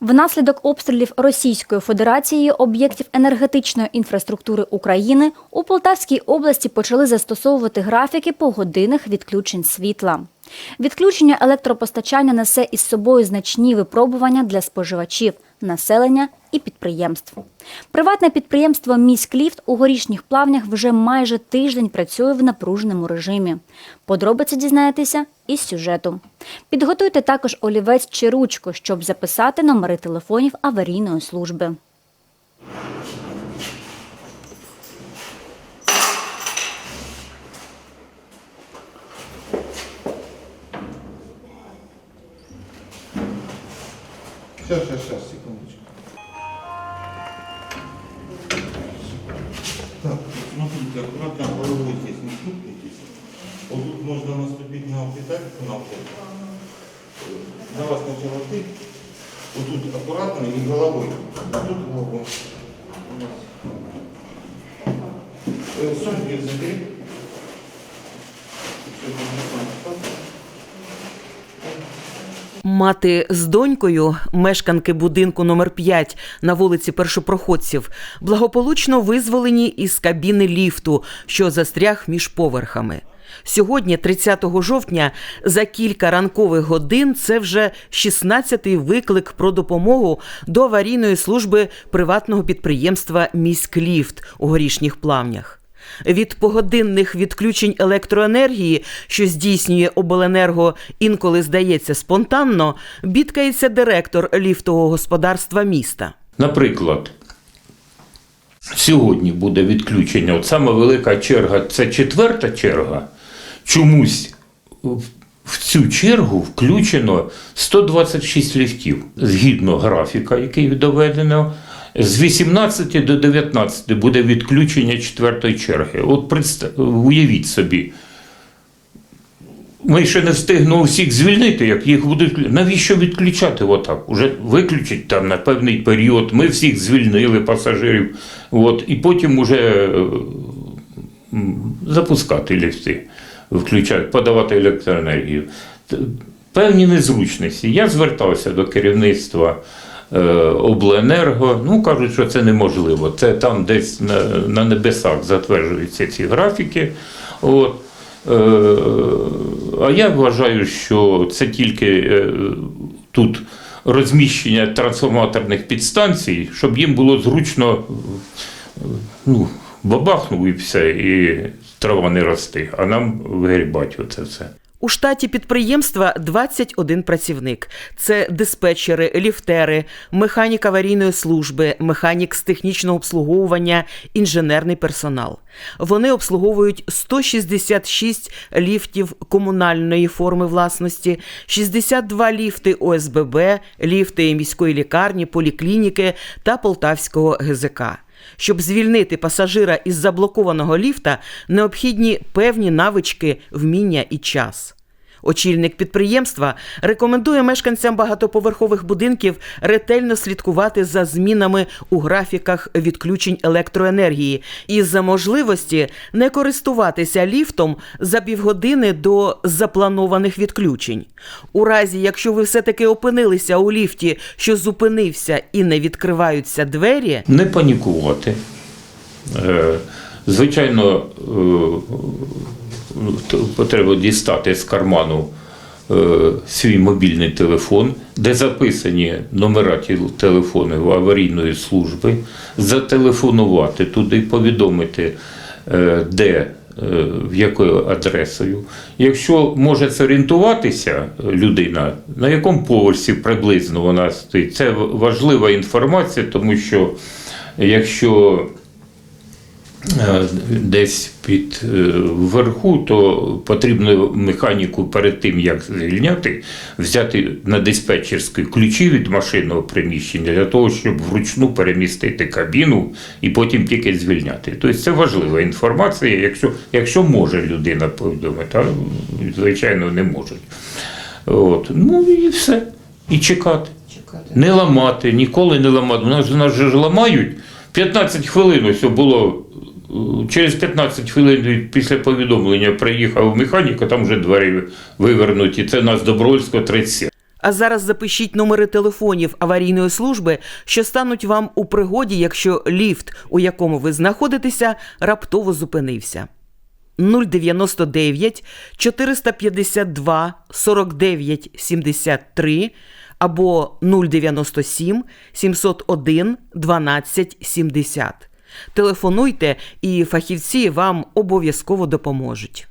Внаслідок обстрілів Російською Федерацією об'єктів енергетичної інфраструктури України у Полтавській області почали застосовувати графіки погодинних відключень світла. Відключення електропостачання несе із собою значні випробування для споживачів, населення і підприємств. Приватне підприємство «Міськліфт» у горішніх плавнях вже майже тиждень працює в напруженому режимі. Подробиці дізнаєтеся із сюжету. Підготуйте також олівець чи ручку, щоб записати номери телефонів аварійної служби. Сейчас, сейчас, сейчас, секундочку. смотрите, аккуратно головой здесь не стукнитесь. Вот тут можно наступить на педальку на пол. Давай сначала ты. Вот тут аккуратно и головой. А тут голову. Э, Соньки забери. Всё, Мати з донькою, мешканки будинку номер 5 на вулиці Першопроходців, благополучно визволені із кабіни ліфту, що застряг між поверхами. Сьогодні, 30 жовтня, за кілька ранкових годин це вже 16-й виклик про допомогу до аварійної служби приватного підприємства «Міськліфт» у горішніх плавнях. Від погодинних відключень електроенергії, що здійснює обленерго, інколи здається спонтанно, бідкається директор ліфтового господарства міста. Наприклад, сьогодні буде відключення. От саме велика черга це четверта черга. Чомусь в- цю чергу включено 126 ліфтів згідно графіка, який доведено. З 18 до 19 буде відключення четвертої черги. От уявіть собі, ми ще не встигнемо всіх звільнити, як їх будуть. Навіщо відключати отак? Уже виключить там на певний період. Ми всіх звільнили пасажирів. От, і потім уже е, запускати ліфти, включати, подавати електроенергію. Певні незручності. Я звертався до керівництва обленерго. Ну, кажуть, що це неможливо. Це там десь на, на небесах затверджуються ці графіки. От. Е, А я вважаю, що це тільки е, тут розміщення трансформаторних підстанцій, щоб їм було зручно е, ну, бабахнув і все, і трава не росте, а нам вигрібати оце все. У штаті підприємства 21 працівник. Це диспетчери, ліфтери, механік аварійної служби, механік з технічного обслуговування, інженерний персонал. Вони обслуговують 166 ліфтів комунальної форми власності, 62 ліфти ОСББ, ліфти міської лікарні, поліклініки та Полтавського ГЗК. Щоб звільнити пасажира із заблокованого ліфта, необхідні певні навички, вміння і час. Очільник підприємства рекомендує мешканцям багатоповерхових будинків ретельно слідкувати за змінами у графіках відключень електроенергії і за можливості не користуватися ліфтом за півгодини до запланованих відключень. У разі, якщо ви все-таки опинилися у ліфті, що зупинився і не відкриваються двері, Не панікувати. Е, Звичайно, е, то треба дістати з карману е, свій мобільний телефон, де записані номера телефонів аварійної служби, зателефонувати туди, повідомити, е, де, е, якою адресою. Якщо може зорієнтуватися людина, на якому поверсі приблизно вона стоїть, це важлива інформація, тому що якщо десь під е, вверху, то потрібно механіку перед тим, як звільняти, взяти на диспетчерську ключі від машинного приміщення для того, щоб вручну перемістити кабіну і потім тільки звільняти. Тобто це важлива інформація, якщо, якщо може людина повідомити, а звичайно не можуть. От. Ну і все. І чекати. Не ламати, ніколи не ламати. У нас, у нас же ж ламають. 15 хвилин ось було. Через 15 хвилин після повідомлення приїхав механік, а там вже двері вивернуті. Це нас Добровольського 37. А зараз запишіть номери телефонів аварійної служби, що стануть вам у пригоді, якщо ліфт, у якому ви знаходитеся, раптово зупинився. 099 452 49 73 або 097 701 12 70. Телефонуйте, і фахівці вам обов'язково допоможуть.